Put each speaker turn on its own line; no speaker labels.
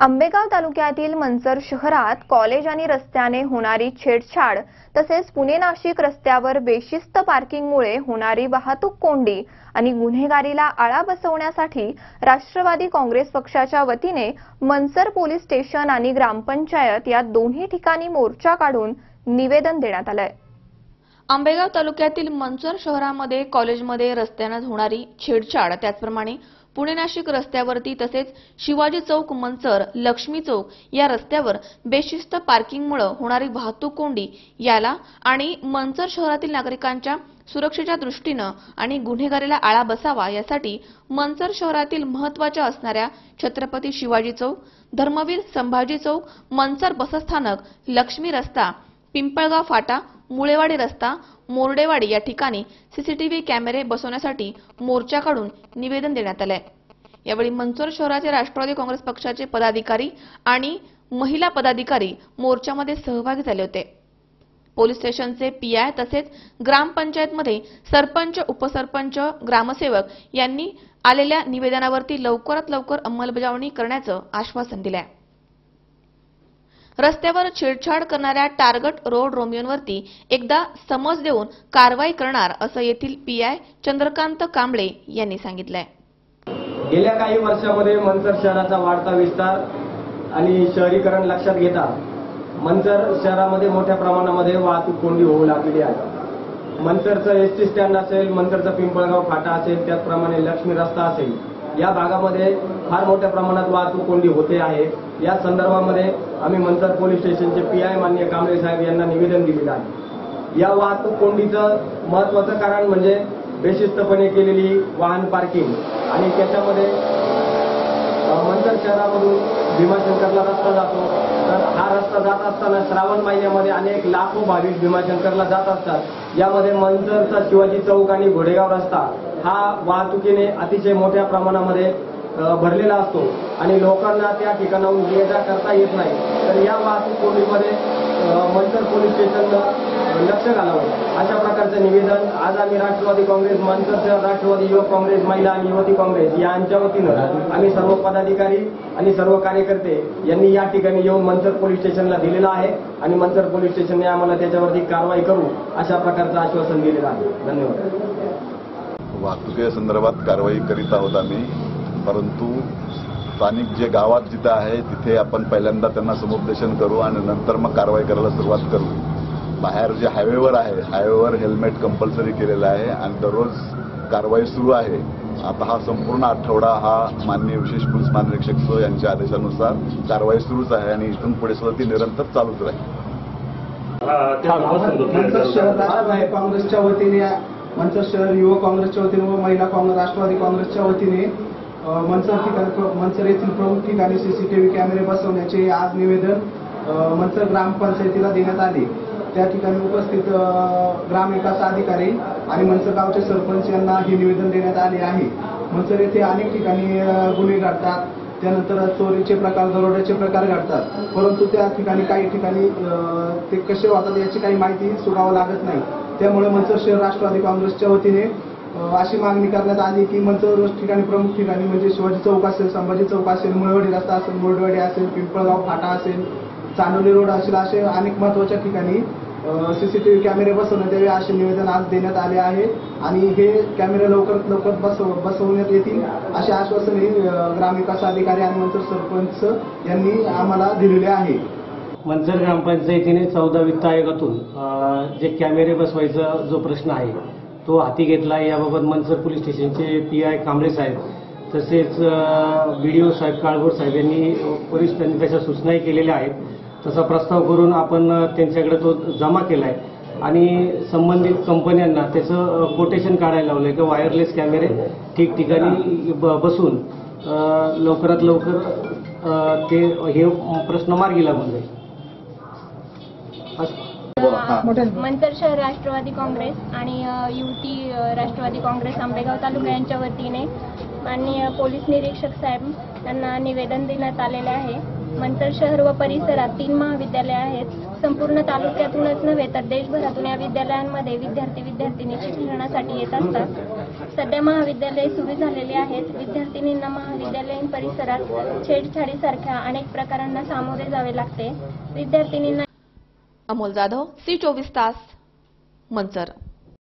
आंबेगाव तालुक्यातील मंचर शहरात कॉलेज आणि रस्त्याने होणारी छेडछाड तसेच पुणे नाशिक रस्त्यावर बेशिस्त पार्किंगमुळे होणारी वाहतूक कोंडी आणि गुन्हेगारीला आळा बसवण्यासाठी राष्ट्रवादी काँग्रेस पक्षाच्या वतीने मंचर पोलीस स्टेशन आणि ग्रामपंचायत या दोन्ही ठिकाणी मोर्चा काढून निवेदन देण्यात आलंय.
आंबेगाव तालुक्यातील मंचर शहरामध्ये कॉलेजमध्ये रस्त्यानं होणारी छेडछाड त्याचप्रमाणे पुणे नाशिक रस्त्यावरती तसेच शिवाजी चौक मंचर लक्ष्मी चौक या रस्त्यावर बेशिस्त पार्किंगमुळे होणारी वाहतूक कोंडी याला आणि मंचर शहरातील नागरिकांच्या सुरक्षेच्या दृष्टीनं आणि गुन्हेगारीला आळा बसावा यासाठी मंचर शहरातील महत्त्वाच्या असणाऱ्या छत्रपती शिवाजी चौक धर्मवीर संभाजी चौक मंचर बसस्थानक लक्ष्मी रस्ता पिंपळगाव फाटा मुळेवाडी रस्ता मोर्डेवाडी या ठिकाणी सीसीटीव्ही कॅमेरे बसवण्यासाठी मोर्चा काढून निवेदन देण्यात आलंय. यावेळी मंचोर शहराचे राष्ट्रवादी काँग्रेस पक्षाचे पदाधिकारी आणि महिला पदाधिकारी मोर्चामध्ये सहभागी झाले होते. पोलीस स्टेशनचे पीआय तसेच ग्रामपंचायतमध्ये सरपंच उपसरपंच ग्रामसेवक यांनी आलेल्या निवेदनावरती लवकरात लवकर अंमलबजावणी करण्याचं आश्वासन दिलं आहे रस्त्यावर छेडछाड करणाऱ्या टार्गट रोड रोमियोंवरती एकदा समज देऊन कारवाई करणार असं येथील पीआय चंद्रकांत कांबळे यांनी सांगितलंय.
गेल्या काही वर्षामध्ये मंचर शहराचा वाढता विस्तार आणि शहरीकरण लक्षात घेता मंचर शहरामध्ये मोठ्या प्रमाणामध्ये वाहतूक कोंडी होऊ लागलेली आहे. मंचरचं एस टी स्टँड असेल मंचरचा पिंपळगाव फाटा असेल त्याचप्रमाणे लक्ष्मी रस्ता असेल या भागामध्ये फार मोठ्या प्रमाणात वाहतूक कोंडी होते आहे. या संदर्भामध्ये आम्ही मंचर पोलीस स्टेशनचे पी आय मान्य कांबळे साहेब यांना निवेदन दिलेलं आहे. या वाहतूक कोंडीचं महत्वाचं कारण म्हणजे बेशिस्तपणे केलेली वाहन पार्किंग. आणि त्याच्यामध्ये अ, शहरामधून भीमाशंकरला रस्ता जातो. तर हा रस्ता जात असताना श्रावण महिन्यामध्ये अनेक लाखो भाविक भीमाशंकरला जात असतात. यामध्ये मंजरचा शिवाजी चौक आणि घोडेगाव रस्ता हा वाहतुकीने अतिशय मोठ्या प्रमाणामध्ये भरलेला असतो. आणि लोकांना त्या ठिकाणाहून ये करता येत नाही. तर या वाहतूक कोंडीमध्ये मंचर पोलीस स्टेशनला लक्ष घालावं. अशा प्रकारचं निवेदन आज आम्ही राष्ट्रवादी काँग्रेस मंचर राष्ट्रवादी युवक काँग्रेस महिला आणि युवती काँग्रेस यांच्या वतीनं आम्ही सर्व पदाधिकारी आणि सर्व कार्यकर्ते यांनी या ठिकाणी येऊन मंचर पोलीस स्टेशनला दिलेलं आहे आणि मंचर पोलीस स्टेशनने आम्हाला त्याच्यावरती कारवाई करू अशा प्रकारचं आश्वासन दिलेलं आहे. धन्यवाद.
वाहतुकी संदर्भात कारवाई करीत आहोत आम्ही परंतु स्थानिक जे गावात जिथं आहे तिथे आपण पहिल्यांदा त्यांना समुपदेशन करू आणि नंतर मग कारवाई करायला सुरुवात करू. बाहेर जे हायवेवर आहे हायवेवर हेल्मेट कंपल्सरी केलेलं आहे आणि दररोज कारवाई सुरू आहे. आता हा संपूर्ण आठवडा हा माननीय विशेष पोलीस महानिरीक्षक यांच्या आदेशानुसार कारवाई सुरूच आहे आणि इथून पुढे सुद्धा ती निरंतर चालूच राहील.
काँग्रेसच्या वतीने मंचर शहर युवक काँग्रेसच्या वतीने व महिला काँग्रेस राष्ट्रवादी काँग्रेसच्या वतीने मनसर मंचर ठिकाणी येथील प्रमुख ठिकाणी सीसीटीव्ही कॅमेरे बसवण्याचे आज निवेदन अ, मंचर ग्रामपंचायतीला देण्यात आले. त्या ठिकाणी उपस्थित ग्रामविकास अधिकारी आणि मंचर गावचे सरपंच यांना हे निवेदन देण्यात आले आहे. मंचर येथे अनेक ठिकाणी गुन्हे घडतात. त्यानंतर चोरीचे प्रकार दरोड्याचे प्रकार घडतात. परंतु त्या ठिकाणी काही ठिकाणी ते कसे होतात याची काही माहिती सुगावं लागत नाही. त्यामुळे मंचर शहर राष्ट्रवादी काँग्रेसच्या वतीने अशी मागणी करण्यात आली की मंचर ठिकाणी प्रमुख ठिकाणी म्हणजे शिवाजी चौक असेल संभाजी चौक असेल मुळवडी रस्ता असेल मुरडवाडी असेल पिंपळगाव फाटा असेल चांदोली रोड असेल असे अनेक महत्त्वाच्या ठिकाणी सीसीटीव्ही कॅमेरे बसवण्यात यावे असे निवेदन आज देण्यात आले आहे. आणि हे कॅमेरे लवकरात लवकर बसव बसवण्यात येतील असे आश्वासनही ग्रामविकास अधिकारी आणि मंचर सरपंच यांनी आम्हाला दिलेले आहे.
मंचर ग्रामपंचायतीने चौदा वित्त आयोगातून जे कॅमेरे बसवायचा जो प्रश्न आहे तो हाती घेतला याबाबत मनसर पोलीस स्टेशनचे पी आय कांबळे साहेब तसेच बी डी ओ साहेब काळभोर साहेब यांनी वरिष्ठ त्यांनी त्याच्या सूचनाही केलेल्या आहेत. तसा प्रस्ताव करून आपण त्यांच्याकडे तो जमा केला आहे आणि संबंधित कंपन्यांना त्याचं कोटेशन काढायला लावलं आहे की? वायरलेस कॅमेरे ठिकठिकाणी ब बसून लवकरात लवकर ते हे प्रश्न मार्गी लागून जाईल.
मंचर शहर राष्ट्रवादी काँग्रेस आणि अ, राष्ट्रवादी काँग्रेस आंबेगाव तालुका यांच्या वतीने माननीय पोलीस निरीक्षक साहेब यांना निवेदन देण्यात आलेले आहे. मंचर शहर व परिसरात तीन महाविद्यालये आहेत. संपूर्ण तालुक्यातूनच नव्हे तर देशभरातून या विद्यालयांमध्ये विद्यार्थी विद्यार्थिनी शिक्षणासाठी येत असतात. सध्या महाविद्यालय सुरू झालेले आहेत. विद्यार्थिनींना महाविद्यालयीन परिसरात छेडछाडीसारख्या अनेक प्रकारांना सामोरे जावे लागते. विद्यार्थिनींना
अमोल जाधव सी चोवीस तास मंचर.